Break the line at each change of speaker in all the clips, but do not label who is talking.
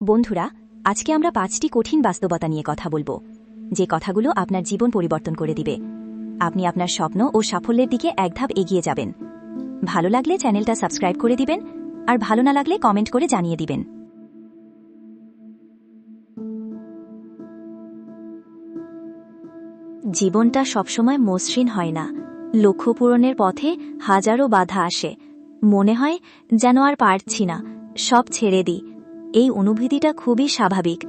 বন্ধুরা, আজকে আমরা পাঁচটি কঠিন বাস্তবতা নিয়ে কথা বলব। যে কথাগুলো আপনার জীবন পরিবর্তন করে দিবে। আপনি আপনার স্বপ্ন ও সাফল্যের দিকে এক ধাপ এগিয়ে যাবেন। ভালো লাগলে চ্যানেলটা সাবস্ক্রাইব করে দিবেন, আর ভালো না লাগলে কমেন্ট করে জানিয়ে দিবেন। জীবনটা সবসময় মসৃণ হয় না। লক্ষ্য পূরণের পথে হাজারো বাধা আসে। মনে হয় যেন আর পারছি না, সব ছেড়ে দিই। এই অনুভূতিটা খুবই স্বাভাবিক,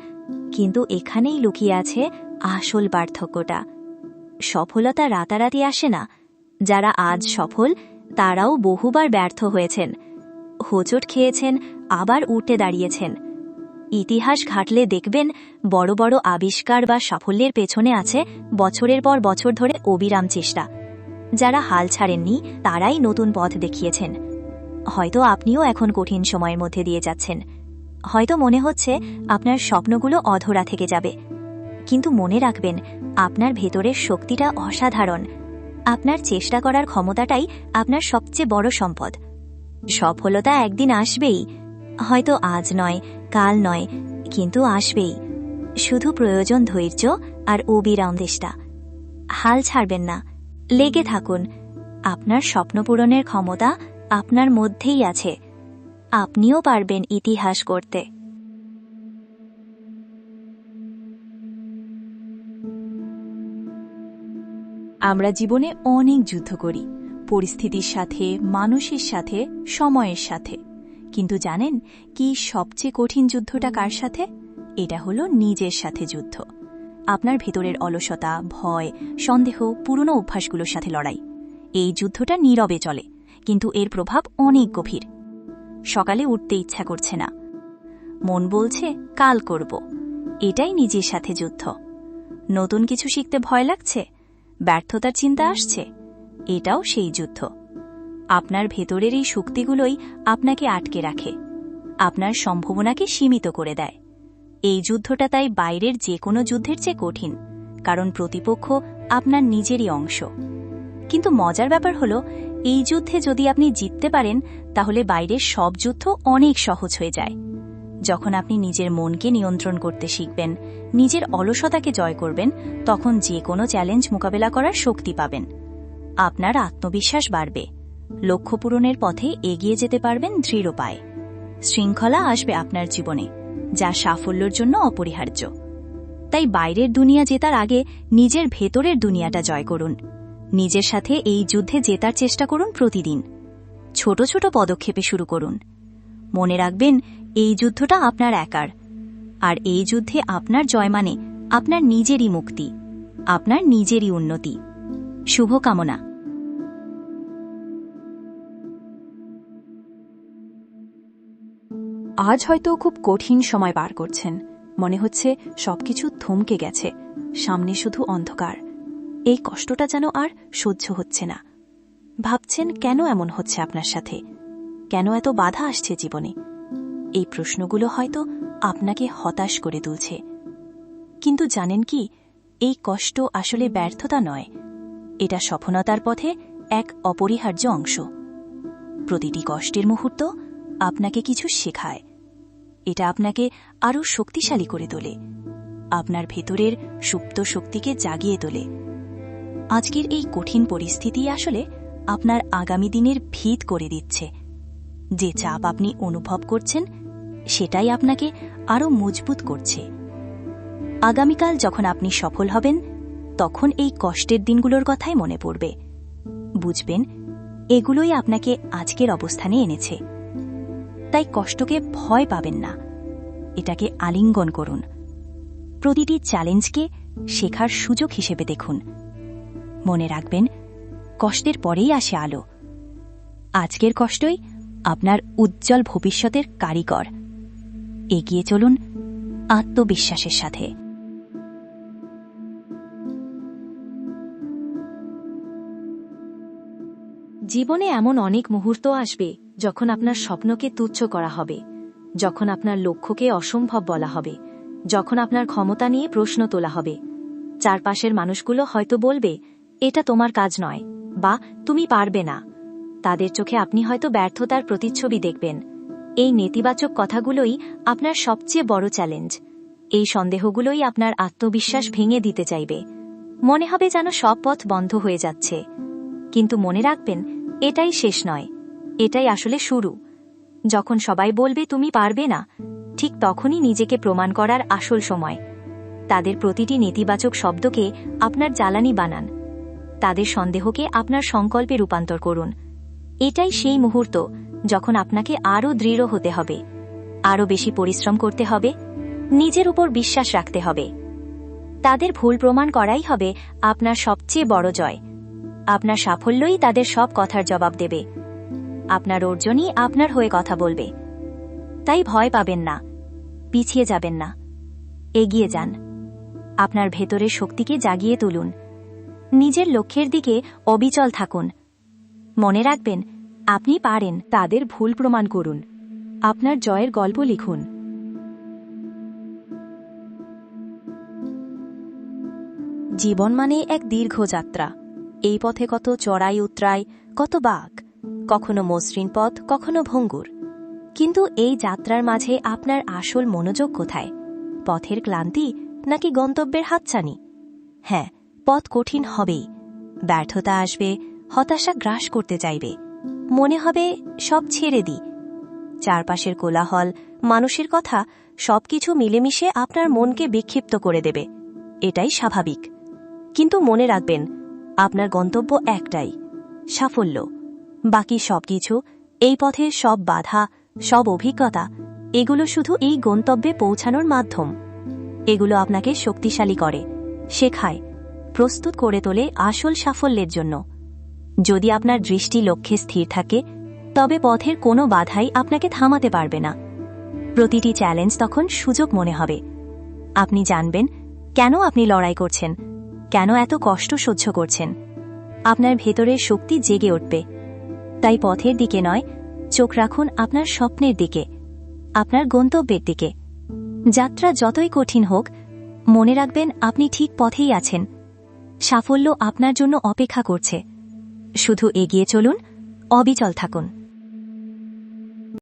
কিন্তু এখানেই লুকিয়ে আছে আসল পার্থক্যটা। সফলতা রাতারাতি আসে না। যারা আজ সফল, তারাও বহুবার ব্যর্থ হয়েছেন। হোঁচট খেয়েছেন, আবার উঠে দাঁড়িয়েছেন। ইতিহাস ঘাটলে দেখবেন, বড় বড় আবিষ্কার বা সাফল্যের পেছনে আছে বছরের পর বছর ধরে অবিরাম চেষ্টা। যারা হাল ছাড়েননি, তারাই নতুন পথ দেখিয়েছেন। হয়তো আপনিও এখন কঠিন সময়ের মধ্যে দিয়ে যাচ্ছেন। হয়তো মনে হচ্ছে আপনার স্বপ্নগুলো অধরা থেকে যাবে। কিন্তু মনে রাখবেন, আপনার ভেতরের শক্তিটা অসাধারণ। আপনার চেষ্টা করার ক্ষমতাটাই আপনার সবচেয়ে বড় সম্পদ। সফলতা একদিন আসবেই। হয়তো আজ নয়, কাল নয়, কিন্তু আসবেই। শুধু প্রয়োজন ধৈর্য আর অবিরাম দেশটা। হাল ছাড়বেন না। লেগে থাকুন। আপনার স্বপ্ন পূরণের ক্ষমতা আপনার মধ্যেই আছে। আপনিও পারবেন ইতিহাস করতে।
আমরা জীবনে অনেক যুদ্ধ করি, পরিস্থিতির সাথে, মানুষের সাথে, সময়ের সাথে। কিন্তু জানেন কি সবচেয়ে কঠিন যুদ্ধটা কার সাথে? এটা হলো নিজের সাথে যুদ্ধ। আপনার ভেতরের অলসতা, ভয়, সন্দেহ, পুরনো অভ্যাসগুলোর সাথে লড়াই। এই যুদ্ধটা নীরবে চলে, কিন্তু এর প্রভাব অনেক গভীর। সকালে উঠতে ইচ্ছা করছে না। মন বলছে, কাল করব। এটাই নিজের সাথে যুদ্ধ। নতুন কিছু শিখতে ভয় লাগছে? ব্যর্থতার চিন্তা আসছে? এটাও সেই যুদ্ধ। আপনার ভেতরের এই শক্তিগুলোই আপনাকে আটকে রাখে। আপনার সম্ভাবনাকে সীমিত করে দেয়। এই যুদ্ধটা তাই বাইরের যে কোনো যুদ্ধের চেয়ে কঠিন, কারণ প্রতিপক্ষ আপনার নিজেরই অংশ। কিন্তু মজার ব্যাপার হল এই যুদ্ধে যদি আপনি জিততে পারেন, তাহলে বাইরের সব যুদ্ধ অনেক সহজ হয়ে যায়। যখন আপনি নিজের মনকে নিয়ন্ত্রণ করতে শিখবেন, নিজের অলসতাকে জয় করবেন, তখন যে কোনো চ্যালেঞ্জ মোকাবেলা করার শক্তি পাবেন। আপনার আত্মবিশ্বাস বাড়বে। লক্ষ্য পূরণের পথে এগিয়ে যেতে পারবেন দৃঢ় পায়ে শৃঙ্খলা আসবে আপনার জীবনে, যা সাফল্যের জন্য অপরিহার্য। তাই বাইরের দুনিয়া জেতার আগে নিজের ভেতরের দুনিয়াটা জয় করুন। নিজের সাথে এই যুদ্ধে জেতার চেষ্টা করুন প্রতিদিন। ছোট ছোট পদক্ষেপে শুরু করুন। মনে রাখবেন, এই যুদ্ধটা আপনার একার। আর এই যুদ্ধে আপনার জয় মানে আপনার নিজেরই মুক্তি, আপনার নিজেরই উন্নতি। শুভকামনা।
আজ হয়তো খুব কঠিন সময় পার করছেন। মনে হচ্ছে সবকিছু থমকে গেছে। সামনে শুধু অন্ধকার। এই কষ্টটা যেন আর সহ্য হচ্ছে না। ভাবছেন কেন এমন হচ্ছে আপনার সাথে? কেন এত বাধা আসছে জীবনে? এই প্রশ্নগুলো হয়তো আপনাকে হতাশ করে তুলছে। কিন্তু জানেন কি, এই কষ্ট আসলে ব্যর্থতা নয়। এটা সফলতার পথে এক অপরিহার্য অংশ। প্রতিটি কষ্টের মুহূর্ত আপনাকে কিছু শেখায়। এটা আপনাকে আরও শক্তিশালী করে তোলে। আপনার ভেতরের সুপ্ত শক্তিকে জাগিয়ে তোলে। আজকের এই কঠিন পরিস্থিতি আসলে আপনার আগামী দিনের ভিত করে দিচ্ছে। যে চাপ আপনি অনুভব করছেন, সেটাই আপনাকে আরও মজবুত করছে। আগামীকাল যখন আপনি সফল হবেন, তখন এই কষ্টের দিনগুলোর কথাই মনে পড়বে। বুঝবেন, এগুলোই আপনাকে আজকের অবস্থানে এনেছে। তাই কষ্টকে ভয় পাবেন না। এটাকে আলিঙ্গন করুন। প্রতিটি চ্যালেঞ্জকে শেখার সুযোগ হিসেবে দেখুন। মনে রাখবেন, কষ্টের পরেই আসে আলো। আজকের কষ্টই আপনার উজ্জ্বল ভবিষ্যতের কারিগর। এগিয়ে চলুন আত্মবিশ্বাসের সাথে।
জীবনে এমন অনেক মুহূর্ত আসবে যখন আপনার স্বপ্নকে তুচ্ছ করা হবে, যখন আপনার লক্ষ্যকে অসম্ভব বলা হবে, যখন আপনার ক্ষমতা নিয়ে প্রশ্ন তোলা হবে। চারপাশের মানুষগুলো হয়তো বলবে এটা তোমার কাজ নয়, বা তুমি পারবে না। তাদের চোখে আপনি হয়তো ব্যর্থতার প্রতিচ্ছবি দেখবেন। এই নেতিবাচক কথাগুলোই আপনার সবচেয়ে বড় চ্যালেঞ্জ। এই সন্দেহগুলোই আপনার আত্মবিশ্বাস ভেঙে দিতে চাইবে। মনে হবে যেন সব পথ বন্ধ হয়ে যাচ্ছে। কিন্তু মনে রাখবেন, এটাই শেষ নয়। এটাই আসলে শুরু। যখন সবাই বলবে, তুমি পারবে না, ঠিক তখনই নিজেকে প্রমাণ করার আসল সময়। তাদের প্রতিটি নেতিবাচক শব্দকে আপনার জ্বালানি বানান। তাদের সন্দেহকে আপনার সংকল্পে রূপান্তর করুন। এটাই সেই মুহূর্ত যখন আপনাকে আরও দৃঢ় হতে হবে, আরও বেশি পরিশ্রম করতে হবে, নিজের উপর বিশ্বাস রাখতে হবে। তাদের ভুল প্রমাণ করাই হবে আপনার সবচেয়ে বড় জয়। আপনার সাফল্যই তাদের সব কথার জবাব দেবে। আপনার অর্জনই আপনার হয়ে কথা বলবে। তাই ভয় পাবেন না, পিছিয়ে যাবেন না। এগিয়ে যান। আপনার ভেতরের শক্তিকে জাগিয়ে তুলুন। নিজের লক্ষ্যের দিকে অবিচল থাকুন। মনে রাখবেন, আপনি পারেন
তাদের ভুল প্রমাণ করুন। আপনার জয়ের গল্প লিখুন। জীবন মানে এক দীর্ঘ যাত্রা। এই পথে কত চড়াই উতরাই, কত বাঘ, কখনো মসৃণ পথ, কখনো ভঙ্গুর। কিন্তু এই যাত্রার মাঝে আপনার আসল মনোযোগ কোথায়? পথের ক্লান্তি নাকি গন্তব্যের হাতছানি? হ্যাঁ পথ কঠিন হবেই। ব্যর্থতা আসবে, হতাশা গ্রাস করতে চাইবে। মনে হবে, সব ছেড়ে দিই। চারপাশের কোলাহল, মানুষের কথা, সবকিছু মিলেমিশে আপনার মনকে বিক্ষিপ্ত করে দেবে। এটাই স্বাভাবিক। কিন্তু মনে রাখবেন, আপনার গন্তব্য একটাই, সাফল্য। বাকি সবকিছু, এই পথের সব বাধা, সব অভিজ্ঞতা, এগুলো শুধু এই গন্তব্যে পৌঁছানোর মাধ্যম। এগুলো আপনাকে শক্তিশালী করে, শেখায়। প্রস্তুত করে তোলে আসল সাফল্যের জন্য। যদি আপনার দৃষ্টি লক্ষ্যে স্থির থাকে, তবে পথের কোনো বাধাই আপনাকে থামাতে পারবে না। প্রতিটি চ্যালেঞ্জ তখন সুযোগ মনে হবে। আপনি জানবেন, কেন আপনি লড়াই করছেন? কেন এত কষ্ট সহ্য করছেন? আপনার ভেতরের শক্তি জেগে উঠবে। তাই পথের দিকে নয়, চোখ রাখুন আপনার স্বপ্নের দিকে, আপনার গন্তব্যের দিকে। যাত্রা যতই কঠিন হোক, মনে রাখবেন আপনি ঠিক পথেই আছেন। সাফল্য আপনার জন্য অপেক্ষা করছে। শুধু এগিয়ে চলুন অবিচল থাকুন।